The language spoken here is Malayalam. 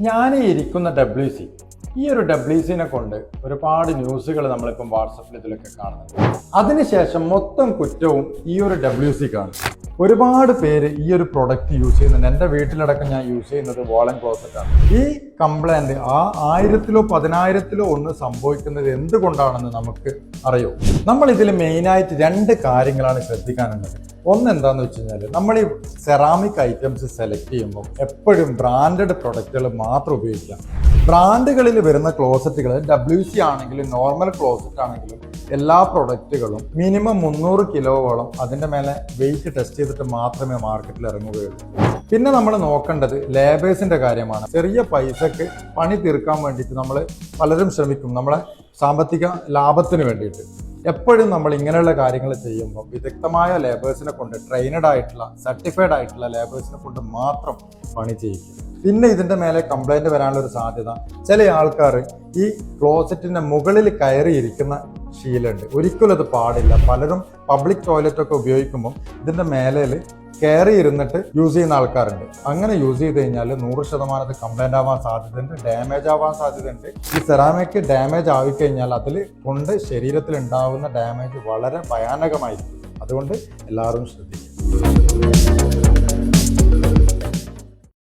ഞാൻ ഇരിക്കുന്ന ഡബ്ല്യു സി ഈ ഒരു ഡബ്ല്യു സിനെ കൊണ്ട് ഒരുപാട് ന്യൂസുകൾ നമ്മളിപ്പം വാട്സപ്പിൽ ഇതിലൊക്കെ കാണുന്നുണ്ട്. അതിനുശേഷം മൊത്തം കുറ്റവും ഈ ഒരു ഡബ്ല്യു സി കാണും ഒരുപാട് പേര് ഈ ഒരു പ്രൊഡക്റ്റ് യൂസ് ചെയ്യുന്നുണ്ട്. എന്റെ വീട്ടിലടക്കം ഞാൻ യൂസ് ചെയ്യുന്നത് വോളൻ ക്ലോസറ്റ് ആണ്. ഈ കംപ്ലൈന്റ് ആ ആയിരത്തിലോ പതിനായിരത്തിലോ ഒന്ന് സംഭവിക്കുന്നത് എന്തുകൊണ്ടാണെന്ന് നമുക്ക് അറിയോ? നമ്മൾ ഇതിൽ മെയിനായിട്ട് രണ്ട് കാര്യങ്ങളാണ് ശ്രദ്ധിക്കാനുള്ളത്. ഒന്ന് എന്താന്ന് വെച്ച് കഴിഞ്ഞാൽ നമ്മൾ ഈ സെറാമിക് ഐറ്റംസ് സെലക്ട് ചെയ്യുമ്പോൾ എപ്പോഴും ബ്രാൻഡഡ് പ്രൊഡക്റ്റുകൾ മാത്രം ഉപയോഗിക്കാം ബ്രാൻഡുകളിൽ വരുന്ന ക്ലോസറ്റുകൾ ഡബ്ല്യു സി ആണെങ്കിലും നോർമൽ ക്ലോസറ്റ് ആണെങ്കിലും എല്ലാ പ്രൊഡക്റ്റുകളും മിനിമം മുന്നൂറ് കിലോവോളം അതിന്റെ മേലെ വെയിറ്റ് ടെസ്റ്റ് ചെയ്തിട്ട് മാത്രമേ മാർക്കറ്റിൽ ഇറങ്ങുകയുള്ളൂ. പിന്നെ നമ്മൾ നോക്കേണ്ടത് ലേബേഴ്സിന്റെ കാര്യമാണ്. ചെറിയ പൈസക്ക് പണി തീർക്കാൻ വേണ്ടിയിട്ട് നമ്മൾ പലരും ശ്രമിക്കും നമ്മളെ സാമ്പത്തിക ലാഭത്തിന് വേണ്ടിയിട്ട്. എപ്പോഴും നമ്മൾ ഇങ്ങനെയുള്ള കാര്യങ്ങൾ ചെയ്യുമ്പോൾ വിദഗ്ധമായ ലേബേഴ്സിനെ കൊണ്ട് ട്രെയിനഡ് ആയിട്ടുള്ള സർട്ടിഫൈഡ് ആയിട്ടുള്ള ലേബേഴ്സിനെ കൊണ്ട് മാത്രം പണി ചെയ്യിക്കും പിന്നെ ഇതിന്റെ മേലെ കംപ്ലൈന്റ് വരാനുള്ള ഒരു സാധ്യത. ചില ആൾക്കാർ ഈ ക്ലോസറ്റിന്റെ മുകളിൽ കയറിയിരിക്കുന്ന ശീലമുണ്ട്. ഒരിക്കലും അത് പാടില്ല. പലരും പബ്ലിക് ടോയ്ലറ്റൊക്കെ ഉപയോഗിക്കുമ്പോൾ ഇതിന്റെ മേലയിൽ കയറി ഇരുന്നിട്ട് യൂസ് ചെയ്യുന്ന ആൾക്കാരുണ്ട്. അങ്ങനെ യൂസ് ചെയ്ത് കഴിഞ്ഞാൽ നൂറ് ശതമാനത്ത് കംപ്ലൈന്റ് ആവാൻ സാധ്യതയുണ്ട് ഡാമേജ് ആവാൻ സാധ്യതയുണ്ട്. ഈ സെറാമിക് ഡാമേജ് ആയിക്കഴിഞ്ഞാൽ അതിൽ കൊണ്ട് ശരീരത്തിൽ ഉണ്ടാകുന്ന ഡാമേജ് വളരെ ഭയാനകമായിരിക്കും. അതുകൊണ്ട് എല്ലാവരും ശ്രദ്ധിക്കും